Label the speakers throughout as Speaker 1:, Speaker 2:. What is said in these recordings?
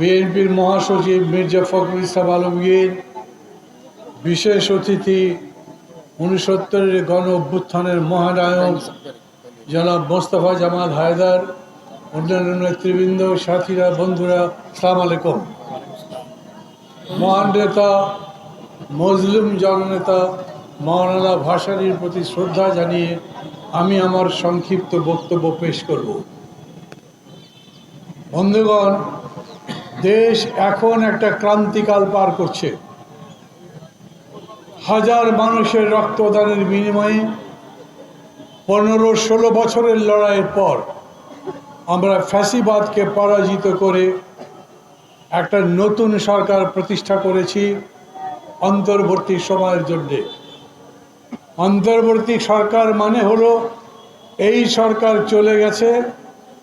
Speaker 1: বিএনপির মহাসচিব মির্জা ফখরুল ইসলাম আলমগীর, বিশেষ অতিথি উনসত্তরের গণ অভ্যুত্থানের মহানায়ক জনাব মোস্তফা জামাল হায়দার, অন্যান্য নেতৃবৃন্দ, সাথীরা, বন্ধুরা সালাম আলাইকুম। মহান নেতা মজলুম জননেতা মৌলানা ভাসানির প্রতি শ্রদ্ধা জানিয়ে আমি আমার সংক্ষিপ্ত বক্তব্য পেশ করব। বন্ধুগণ দেশ এখন একটা ক্রান্তিকাল পার করছে। হাজার মানুষের রক্তদানের বিনিময়ে পনেরো ষোলো বছরের লড়াইয়ের পর আমরা ফ্যাসিবাদকে পরাজিত করে একটা নতুন সরকার প্রতিষ্ঠা করেছি অন্তর্বর্তী সময়ের জন্যে। অন্তর্বর্তী সরকার মানে হলো এই সরকার চলে গেছে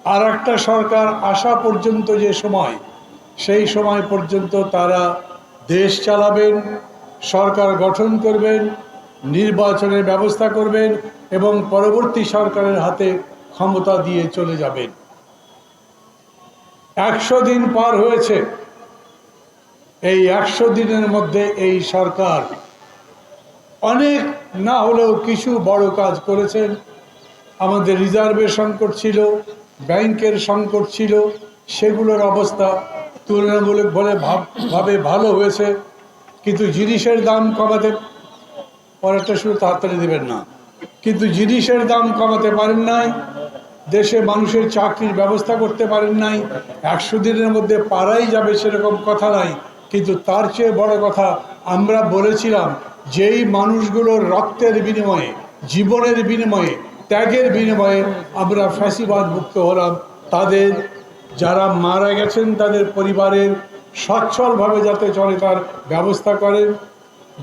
Speaker 1: আর একটা সরকার আসা পর্যন্ত যে সময় সেই সময় পর্যন্ত তারা দেশ চালাবেন, সরকার গঠন করবেন, নির্বাচনের ব্যবস্থা করবেন এবং পরবর্তী সরকারের হাতে ক্ষমতা দিয়ে চলে যাবেন। একশো দিন পার হয়েছে। এই একশো দিনের মধ্যে এই সরকার অনেক না হলেও কিছু বড় কাজ করেছেন। আমাদের রিজার্ভের সংকট ছিল, ব্যাংকের সংকট ছিল, সেগুলোর অবস্থা তুলনামূলক বলে ভাবে ভালো হয়েছে, কিন্তু জিনিসের দাম কমাতে পরেরটা শুধু তাড়াতাড়ি দেবেন না। কিন্তু জিনিসের দাম কমাতে পারেন নাই, দেশে মানুষের চাকরির ব্যবস্থা করতে পারেন নাই, একশো দিনের মধ্যে পারাই যাবে সেরকম কথা নাই, কিন্তু তার চেয়ে বড় কথা আমরা বলেছিলাম, যেই মানুষগুলোর রক্তের বিনিময়ে, জীবনের বিনিময়ে, ত্যাগের বিনিময়ে আমরা ফ্যাসিবাদ মুক্ত হলাম, তাদের যারা মারা গেছেন তাদের পরিবারের সচ্ছলভাবে যাতে চলে তার ব্যবস্থা করেন।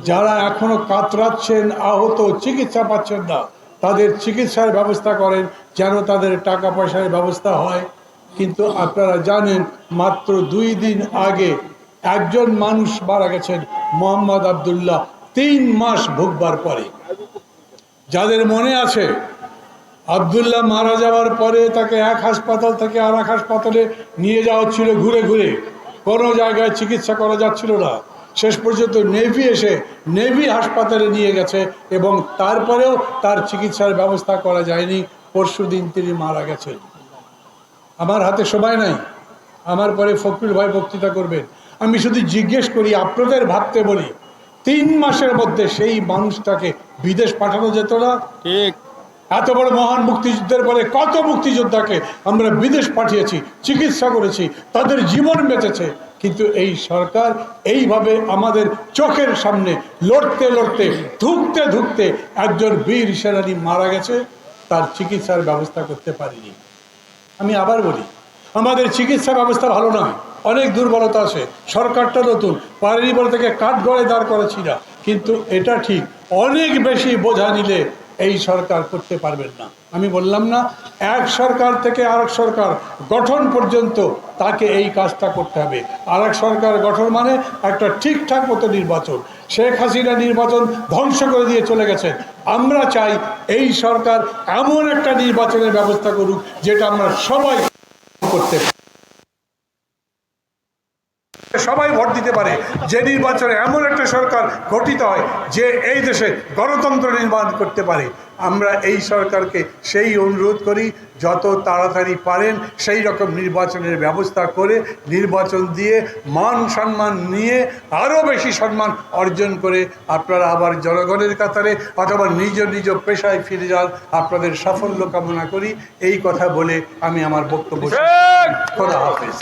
Speaker 1: যারা এখনও কাতরাচ্ছেন, আহত, চিকিৎসা পাচ্ছেন না, তাদের চিকিৎসার ব্যবস্থা করেন যেন তাদের টাকা পয়সার ব্যবস্থা হয়। কিন্তু আপনারা জানেন, মাত্র দুই দিন আগে একজন মানুষ মারা গেছেন, মোহাম্মদ আবদুল্লাহ, তিন মাস ভোগবার পরে। যাদের মনে আছে আবদুল্লাহ মারা যাওয়ার পরে তাকে এক হাসপাতাল থেকে আর এক হাসপাতালে নিয়ে যাওয়া হচ্ছিল ঘুরে ঘুরে। কোনো জায়গায় চিকিৎসা করা যাচ্ছিল না। শেষ পর্যন্ত নেভি এসে নেভি হাসপাতালে নিয়ে গেছে এবং তারপরেও তার চিকিৎসার ব্যবস্থা করা যায়নি। পরশু দিন তিনি মারা গেছেন। আমার হাতে সময় নাই। আমার পরে ফকরুল ভাই বক্তৃতা করবেন। আমি শুধু জিজ্ঞেস করি, আপনাদের ভাবতে বলি, তিন মাসের মধ্যে সেই মানুষটাকে বিদেশ পাঠানো যেত না?
Speaker 2: ঠিক।
Speaker 1: এত বড় মহান মুক্তিযুদ্ধের পরে কত মুক্তিযোদ্ধাকে আমরা বিদেশ পাঠিয়েছি, চিকিৎসা করেছি, তাদের জীবন বেঁচেছে। কিন্তু এই সরকার এইভাবে আমাদের চোখের সামনে লড়তে লড়তে, ধুকতে ধুকতে একজন বীর সেনানী মারা গেছে, তার চিকিৎসার ব্যবস্থা করতে পারিনি। আমি আবার বলি, আমাদের চিকিৎসা ব্যবস্থা ভালো নয়, অনেক দুর্বলতা আছে, সরকারটা নতুন, পারেনি বলে থেকে কাঠ গড়ে দাঁড় করেছি না। কিন্তু এটা ঠিক, অনেক বেশি বোঝা নিলে এই সরকার করতে পারবেন না। আমি বললাম না, এক সরকার থেকে আরেক সরকার গঠন পর্যন্ত তাকে এই কাজটা করতে হবে। আরেক সরকার গঠন মানে একটা ঠিকঠাক মতো নির্বাচন। শেখ হাসিনা নির্বাচন ধ্বংস করে দিয়ে চলে গেছে। আমরা চাই এই সরকার এমন একটা নির্বাচনের ব্যবস্থা করুক, যেটা আমরা সবাই করতে পারি। সবাই ভোট দিতে পারে। যে নির্বাচনে এমন একটা সরকার গঠিত হয় যে এই দেশে গণতন্ত্র নির্মাণ করতে পারে আমরা এই সরকারকে সেই অনুরোধ করি যত তাড়াতাড়ি পারেন সেই রকম নির্বাচনের ব্যবস্থা করে নির্বাচন দিয়ে মান সম্মান নিয়ে আরও বেশি সম্মান অর্জন করে আপনারা আবার জনগণের কাতারে অথবা নিজ নিজ পেশায় ফিরে যান আপনাদের সাফল্য কামনা করি। এই কথা বলে আমি আমার বক্তব্য। খোদা হাফেজ।